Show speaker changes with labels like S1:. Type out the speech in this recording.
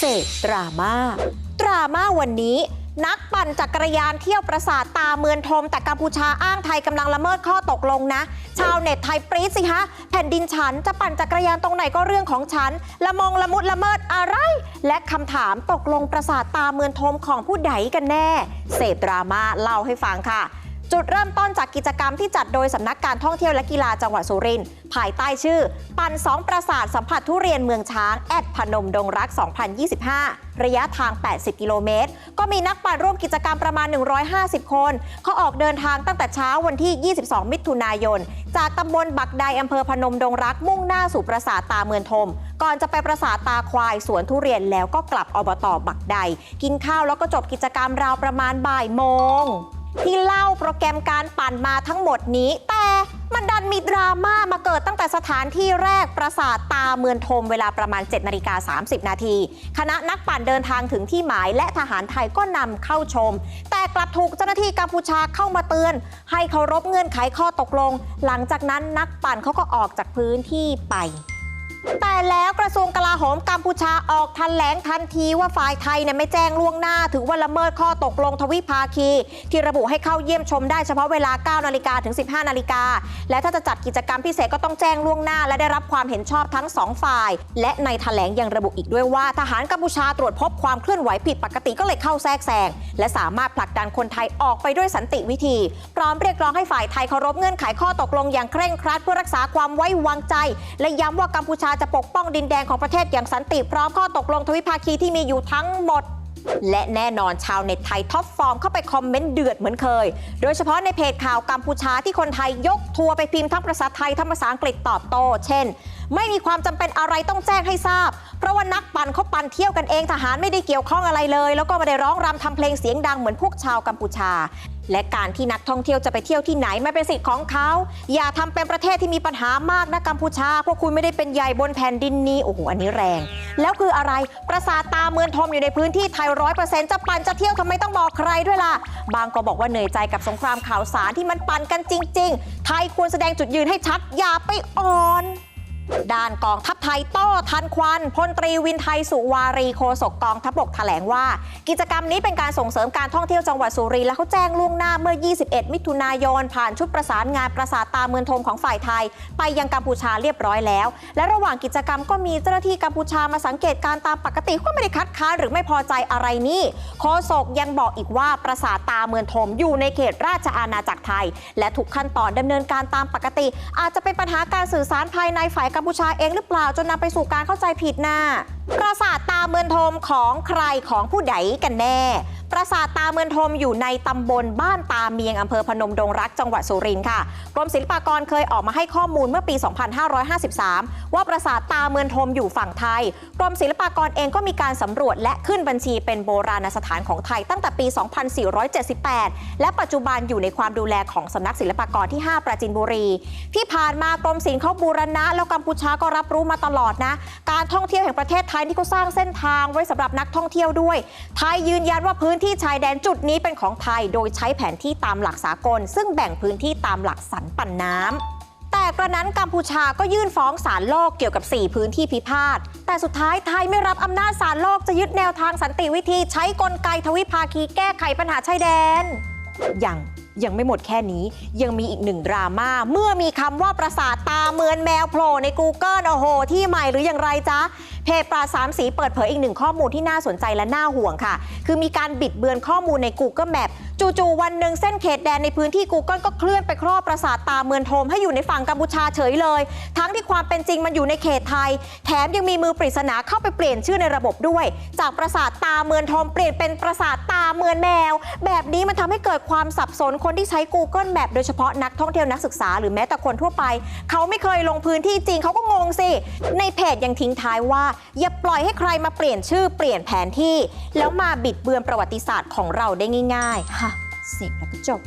S1: พดราม่าดราม่าวันนี้ นักปั่นจักรยานเที่ยวประสาทตาเมือนทม แต่กัมพูชาอ้างไทยกำลังละเมิดข้อตกลงนะ ชาวเน็ตไทยปรี๊ดสิฮะแผ่นดินฉันจะปั่นจักรยานตรงไหนก็เรื่องของฉัน ละมงละมุดละเมิดอะไร และคำถามตกลงประสาทตาเมือนทมของผู้ใดกันแน่ เสพดราม่าเล่าให้ฟังค่ะ จุดเริ่มต้นจากกิจกรรมที่จัดโดยสำนักการท่องเที่ยวและกีฬาจังหวัดสุรินทร์ภายใต้ชื่อ ปั่นสองประสาทสัมผัสทุเรียนเมืองช้าง แอดพนมดงรัก 2025 ระยะทาง 80 กิโลเมตร ก็มีนักปั่นร่วมกิจกรรมประมาณ 150 คน เขาออกเดินทางตั้งแต่เช้าวันที่ 22 มิถุนายน จากตำบลบักใดอำเภอพนมดงรักมุ่งหน้าสู่ประสาทตาเมือนทม ก่อนจะไปประสาทตาควายสวนทุเรียนแล้วก็กลับอบตบักใดกินข้าวแล้วก็จบกิจกรรมราวประมาณบ่ายโมง ที่เล่าโปรแกรมการปั่นมาทั้งหมดนี้ แต่มันดันมีดราม่ามาเกิดตั้งแต่สถานที่แรกปราสาทตาเมือนทมเวลาประมาณ 7นาฬิกา30 นาที คณะนักปั่นเดินทางถึงที่หมายและทหารไทยก็นำเข้าชม แต่กลับถูกเจ้าหน้าที่กัมพูชาเข้ามาเตือน ให้เคารพเงื่อนไขข้อตกลง หลังจากนั้นนักปั่นเขาก็ออกจากพื้นที่ไป แต่แล้วกระทรวงกลาโห มกัมพูชาออกทันแหลงทันทีว่าฝ่ายไทยเนี่ยไม่แจ้งล่วงหน้า ถือว่าละเมิดข้อตกลงทวิภาคี ที่ระบุให้เข้าเยี่ยมชมได้เฉพาะเวลา 9 นาฬิกาถึง 15 นาฬิกา และถ้าจะจัดกิจกรรมพิเศษก็ต้องแจ้งล่วงหน้า และได้รับความเห็นชอบทั้งสองฝ่าย และในแถลงยังระบุอีกด้วยว่า ทหารกัมพูชาตรวจพบความเคลื่อนไหวผิดปกติก็เลยเข้าแทรกแซงและสามารถผลักดันคนไทยออกไปด้วยสันติวิธี พร้อมเรียกร้องให้ฝ่ายไทยเคารพเงื่อนไขข้อตกลงอย่างเคร่งครัดเพื่อรักษาความไว้วางใจ และย้ำว่ากัมพูชาจะปกป้องดินแดนของประเทศอย่างสันติพร้อมข้อตกลงทวิภาคีที่มีอยู่ทั้งหมด และแน่นอนชาวเน็ตไทยท็อปฟอร์มเข้าไปคอมเมนต์เดือดเหมือนเคย โดยเฉพาะในเพจข่าวกัมพูชาที่คนไทยยกทัวร์ไปพิมพ์ทั้งภาษาไทยทั้งภาษาอังกฤษตอบโต้เช่น ไม่มีความจำเป็นอะไรต้องแจ้งให้ทราบ เพราะว่านักปั่นเขาปั่นเที่ยวกันเองทหารไม่ได้เกี่ยวข้องอะไรเลย แล้วก็ไม่ได้ร้องรำทำเพลงเสียงดังเหมือนพวกชาวกัมพูชา และการที่นักท่องเที่ยวจะไปเที่ยวที่ไหนไม่เป็นสิทธิ์ของเขา อย่าทำเป็นประเทศที่มีปัญหามากนะกัมพูชา พวกคุณไม่ได้เป็นใหญ่บนแผ่นดินนี้โอ้โหอันนี้แรง แล้วคืออะไรประสาตาเมือนทมอยู่ในพื้นที่ไทยร้อยเปอร์เซ็นต์จะปั่นจะเที่ยวทำไมต้องบอกใครด้วยล่ะ บางก็บอกว่าเหนื่อยใจกับสงครามข่าวสารที่มันปั่นกันจริง ๆ ไทยควรแสดงจุดยืนให้ชัดอย่าไปอ่อน ด้านกองทัพไทยโต้ทันควันพลตรีวินไทยสุวารีโคศกกองทัพบกแถลงว่า กิจกรรมนี้เป็นการส่งเสริมการท่องเที่ยวจังหวัดสุรินทร์และเขาแจ้งล่วงหน้าเมื่อ 21 มิถุนายน ผ่านชุดประสานงานประสาทตาเมืองทมของฝ่ายไทย ไปยังกัมพูชาเรียบร้อยแล้ว และระหว่างกิจกรรมก็มีเจ้าหน้าที่กัมพูชามาสังเกตการณ์ตามปกติก็ไม่ได้คัดค้านหรือไม่พอใจอะไรนี่โคศกยังบอกอีกว่าประสาทตาเมืองทมอยู่ในเขตราชอาณาจักรไทย และทุกขั้นตอนดำเนินการตามปกติ อาจจะเป็นปัญหาการสื่อสารภายในฝ่ายกัมพูชาเองหรือเปล่าจนนำไปสู่การเข้าใจผิดน่ะปราสาทตาเมือนทมของใครของผู้ใดกันแน่ ปราสาทตาเมืองทมอยู่ในตำบลบ้านตาเมียงอำเภอพนมดงรักจังหวัดสุรินทร์ค่ะกรมศิลปากรเคยออกมาให้ข้อมูลเมื่อปี 2553 ว่าปราสาทตาเมืองทมอยู่ฝั่งไทยกรมศิลปากรเองก็มีการสำรวจและขึ้นบัญชีเป็นโบราณสถานของไทยตั้งแต่ปี 2478 และปัจจุบันอยู่ในความดูแลของสำนักศิลปากรที่ 5 ปราจินบุรี ที่ผ่านมากรมศิลป์เขาบูรณะแล้วกัมพูชาก็รับรู้มาตลอดนะ การท่องเที่ยวแห่งประเทศไทยที่เขาสร้างเส้นทางไว้สำหรับนักท่องเที่ยวด้วยไทยยืนยันว่าพื้นที่ชายแดนจุดนี้เป็นของไทยโดยใช้แผนที่ตามหลักสากล ซึ่งแบ่งพื้นที่ตามหลักสันปันน้ำแต่กระนั้นกัมพูชาก็ยื่นฟ้องศาลโลกเกี่ยวกับ 4 พื้นที่พิพาท แต่สุดท้ายไทยไม่รับอำนาจศาลโลกจะยึดแนวทางสันติวิธีใช้กลไกทวิภาคีแก้ไขปัญหาชายแดนยัง ยังไม่หมดแค่นี้ ยังมีอีกหนึ่งดราม่าเมื่อมีคำว่าประสาทตาเหมือนแมวโผล่ใน Google โอ้โห ที่ใหม่หรืออย่างไรจ๊ะ เพจปราสามสีเปิดเผยอีกหนึ่งข้อมูลที่น่าสนใจและน่าห่วงค่ะ คือมีการบิดเบือนข้อมูลใน Google Map จู่ๆวันหนึ่งเส้นเขตแดนในพื้นที่ Google ก็เคลื่อนไปครอบปราสาทตาเมือนโทมให้อยู่ในฝั่งกัมพูชาเฉยเลย ทั้งที่ความเป็นจริงมันอยู่ในเขตไทย แถมยังมีมือปริศนาเข้าไปเปลี่ยนชื่อในระบบด้วย จากปราสาทตาเมือนโทมเปลี่ยนเป็นปราสาทตาเมือนแมว แบบนี้มันทำให้เกิดความสับสนคนที่ใช้ Google Map โดยเฉพาะนักท่องเที่ยวนักศึกษาหรือแม้แต่คนทั่วไป เขาไม่เคยลงพื้นที่จริงเขาก็งงสิ ในเพจยังทิ้งท้ายว่า อย่าปล่อยให้ใครมาเปลี่ยนชื่อเปลี่ยนแผนที่ แล้วมาบิดเบือนประวัติศาสตร์ของเราได้ง่าย ๆ ค่ะ เสร็จแล้วก็จบ